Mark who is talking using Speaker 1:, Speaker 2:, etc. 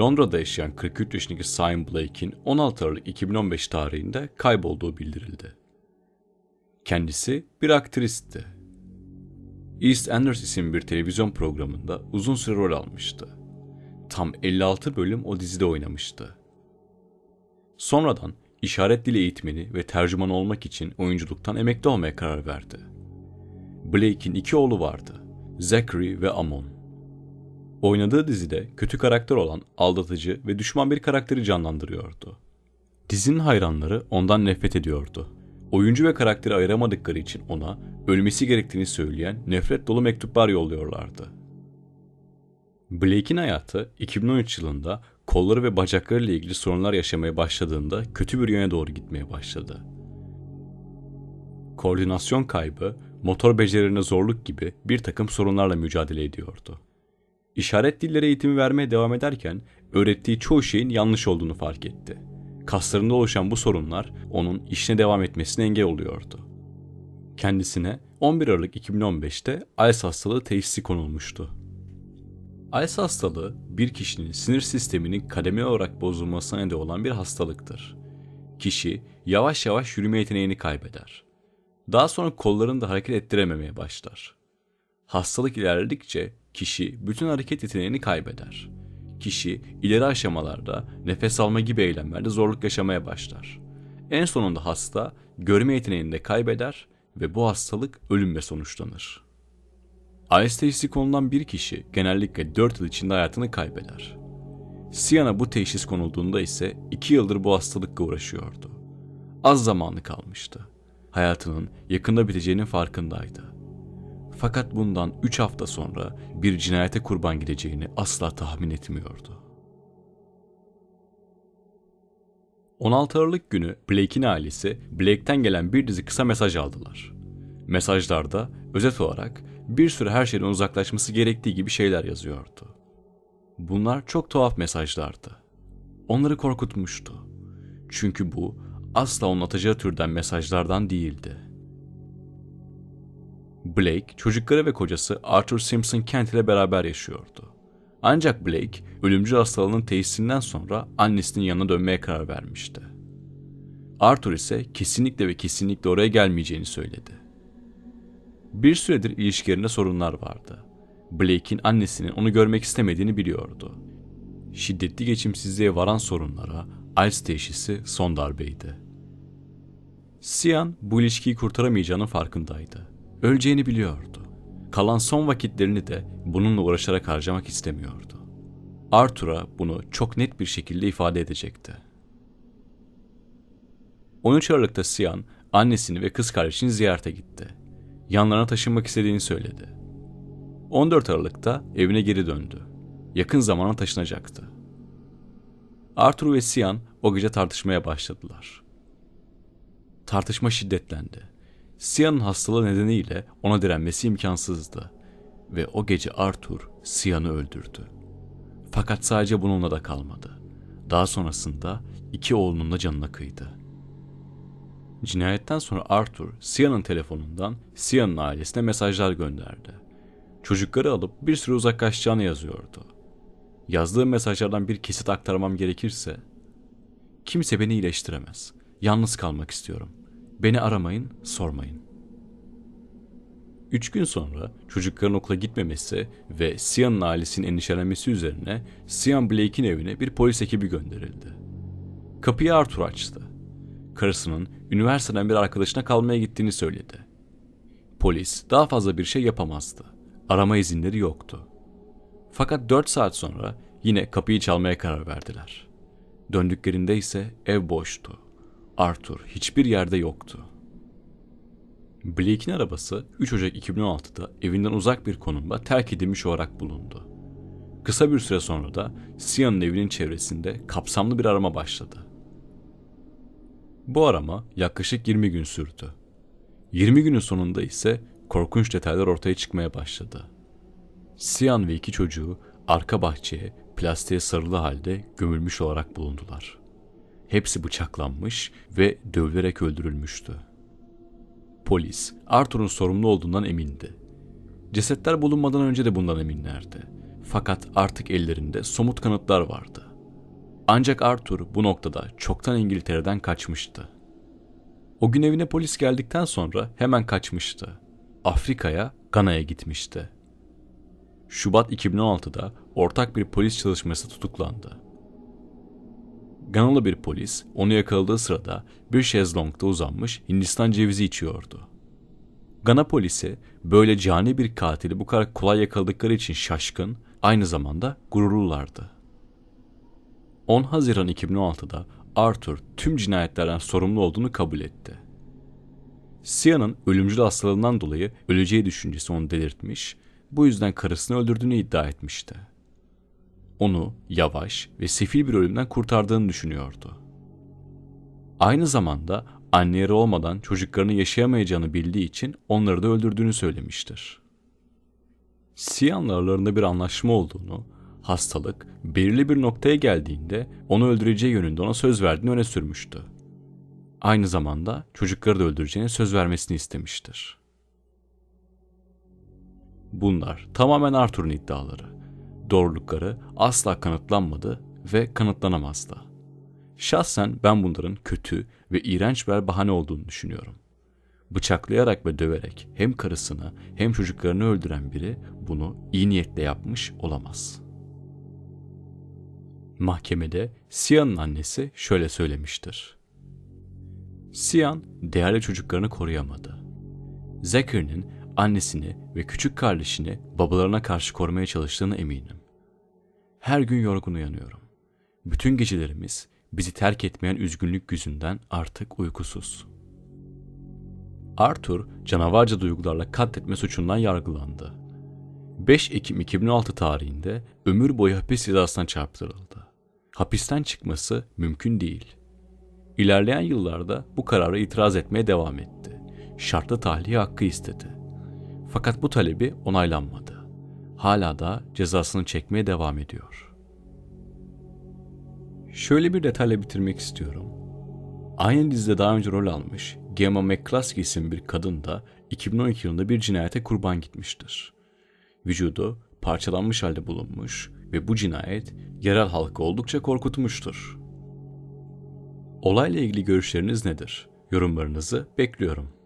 Speaker 1: Londra'da yaşayan 43 yaşındaki Simon Blake'in 16 Aralık 2015 tarihinde kaybolduğu bildirildi. Kendisi bir aktristi. East Enders isimli bir televizyon programında uzun süre rol almıştı. Tam 56 bölüm o dizide oynamıştı. Sonradan işaret dili eğitmeni ve tercüman olmak için oyunculuktan emekli olmaya karar verdi. Blake'in iki oğlu vardı. Zachary ve Amon. Oynadığı dizide kötü karakter olan aldatıcı ve düşman bir karakteri canlandırıyordu. Dizinin hayranları ondan nefret ediyordu. Oyuncu ve karakteri ayıramadıkları için ona ölmesi gerektiğini söyleyen nefret dolu mektuplar yolluyorlardı. Blake'in hayatı 2013 yılında kolları ve bacaklarıyla ilgili sorunlar yaşamaya başladığında kötü bir yöne doğru gitmeye başladı. Koordinasyon kaybı, motor becerilerine zorluk gibi bir takım sorunlarla mücadele ediyordu. İşaret dilleri eğitimi vermeye devam ederken öğrettiği çoğu şeyin yanlış olduğunu fark etti. Kaslarında oluşan bu sorunlar onun işine devam etmesine engel oluyordu. Kendisine 11 Aralık 2015'te ALS hastalığı teşhisi konulmuştu. ALS hastalığı bir kişinin sinir sisteminin kademe olarak bozulmasına neden olan bir hastalıktır. Kişi yavaş yavaş yürüme yeteneğini kaybeder. Daha sonra kollarını da hareket ettirememeye başlar. Hastalık ilerledikçe kişi bütün hareket yeteneğini kaybeder. Kişi ileri aşamalarda nefes alma gibi eylemlerde zorluk yaşamaya başlar. En sonunda hasta görme yeteneğini de kaybeder ve bu hastalık ölümle sonuçlanır. ALS konulan bir kişi genellikle 4 yıl içinde hayatını kaybeder. Siyan'a bu teşhis konulduğunda ise 2 yıldır bu hastalıkla uğraşıyordu. Az zamanı kalmıştı. Hayatının yakında biteceğinin farkındaydı. Fakat bundan 3 hafta sonra bir cinayete kurban gideceğini asla tahmin etmiyordu. 16 Aralık günü Blake'in ailesi Blake'ten gelen bir dizi kısa mesaj aldılar. Mesajlarda özet olarak bir süre her şeyden uzaklaşması gerektiği gibi şeyler yazıyordu. Bunlar çok tuhaf mesajlardı. Onları korkutmuştu. Çünkü bu asla onun atacağı türden mesajlardan değildi. Blake, çocukları ve kocası Arthur Simpson Kent ile beraber yaşıyordu. Ancak Blake, ölümcül hastalığının teşhisinden sonra annesinin yanına dönmeye karar vermişti. Arthur ise kesinlikle ve kesinlikle oraya gelmeyeceğini söyledi. Bir süredir ilişkilerinde sorunlar vardı. Blake'in annesinin onu görmek istemediğini biliyordu. Şiddetli geçimsizliğe varan sorunlara ALS teşhisi son darbeydi. Sian bu ilişkiyi kurtaramayacağının farkındaydı. Öleceğini biliyordu. Kalan son vakitlerini de bununla uğraşarak harcamak istemiyordu. Arthur'a bunu çok net bir şekilde ifade edecekti. 13 Aralık'ta Sian annesini ve kız kardeşini ziyarete gitti. Yanlarına taşınmak istediğini söyledi. 14 Aralık'ta evine geri döndü. Yakın zamana taşınacaktı. Arthur ve Sian o gece tartışmaya başladılar. Tartışma şiddetlendi. Sian'ın hastalığı nedeniyle ona direnmesi imkansızdı ve o gece Arthur Sian'ı öldürdü. Fakat sadece bununla da kalmadı. Daha sonrasında iki oğlunun da canına kıydı. Cinayetten sonra Arthur, Sian'ın telefonundan Sian'ın ailesine mesajlar gönderdi. Çocukları alıp bir süre uzaklaşacağını yazıyordu. Yazdığım mesajlardan bir kesit aktarmam gerekirse, kimse beni iyileştiremez. Yalnız kalmak istiyorum. Beni aramayın, sormayın. Üç gün sonra çocukların okula gitmemesi ve Sian'ın ailesinin endişelenmesi üzerine Sian Blake'in evine bir polis ekibi gönderildi. Kapıyı Arthur açtı. Karısının üniversiteden bir arkadaşına kalmaya gittiğini söyledi. Polis daha fazla bir şey yapamazdı. Arama izinleri yoktu. Fakat 4 saat sonra yine kapıyı çalmaya karar verdiler. Döndüklerinde ise ev boştu. Arthur hiçbir yerde yoktu. Blake'in arabası 3 Ocak 2016'da evinden uzak bir konumda terk edilmiş olarak bulundu. Kısa bir süre sonra da Sian'ın evinin çevresinde kapsamlı bir arama başladı. Bu arama yaklaşık 20 gün sürdü. 20 günün sonunda ise korkunç detaylar ortaya çıkmaya başladı. Sian ve iki çocuğu arka bahçeye plastiğe sarılı halde gömülmüş olarak bulundular. Hepsi bıçaklanmış ve dövülerek öldürülmüştü. Polis, Arthur'un sorumlu olduğundan emindi. Cesetler bulunmadan önce de bundan eminlerdi. Fakat artık ellerinde somut kanıtlar vardı. Ancak Arthur bu noktada çoktan İngiltere'den kaçmıştı. O gün evine polis geldikten sonra hemen kaçmıştı. Afrika'ya, Gana'ya gitmişti. Şubat 2016'da ortak bir polis çalışması tutuklandı. Ganalı bir polis onu yakaladığı sırada bir şezlongda uzanmış Hindistan cevizi içiyordu. Gana polisi böyle cani bir katili bu kadar kolay yakaladıkları için şaşkın, aynı zamanda gururlulardı. 10 Haziran 2016'da Arthur tüm cinayetlerden sorumlu olduğunu kabul etti. Sia'nın ölümcül hastalığından dolayı öleceği düşüncesi onu delirtmiş, bu yüzden karısını öldürdüğünü iddia etmişti. Onu yavaş ve sefil bir ölümden kurtardığını düşünüyordu. Aynı zamanda anneleri olmadan çocuklarını yaşayamayacağını bildiği için onları da öldürdüğünü söylemiştir. Siyan'la aralarında bir anlaşma olduğunu, hastalık belirli bir noktaya geldiğinde onu öldüreceği yönünde ona söz verdiğini öne sürmüştü. Aynı zamanda çocukları da öldüreceğine söz vermesini istemiştir. Bunlar tamamen Arthur'un iddiaları. Doğrulukları asla kanıtlanmadı ve kanıtlanamazdı. Şahsen ben bunların kötü ve iğrenç bir bahane olduğunu düşünüyorum. Bıçaklayarak ve döverek hem karısını hem çocuklarını öldüren biri bunu iyi niyetle yapmış olamaz. Mahkemede Sia'nın annesi şöyle söylemiştir. Sian değerli çocuklarını koruyamadı. Zachary'nin annesini ve küçük kardeşini babalarına karşı korumaya çalıştığına eminim. Her gün yorgun uyanıyorum. Bütün gecelerimiz bizi terk etmeyen üzgünlük yüzünden artık uykusuz. Arthur canavarca duygularla katletme suçundan yargılandı. 5 Ekim 2016 tarihinde ömür boyu hapis cezasına çarptırıldı. Hapisten çıkması mümkün değil. İlerleyen yıllarda bu karara itiraz etmeye devam etti. Şartlı tahliye hakkı istedi. Fakat bu talebi onaylanmadı. Hala da cezasını çekmeye devam ediyor. Şöyle bir detayla bitirmek istiyorum. Aynı dizide daha önce rol almış Gemma McCluskey isimli bir kadın da 2012 yılında bir cinayete kurban gitmiştir. Vücudu parçalanmış halde bulunmuş ve bu cinayet yerel halkı oldukça korkutmuştur. Olayla ilgili görüşleriniz nedir? Yorumlarınızı bekliyorum.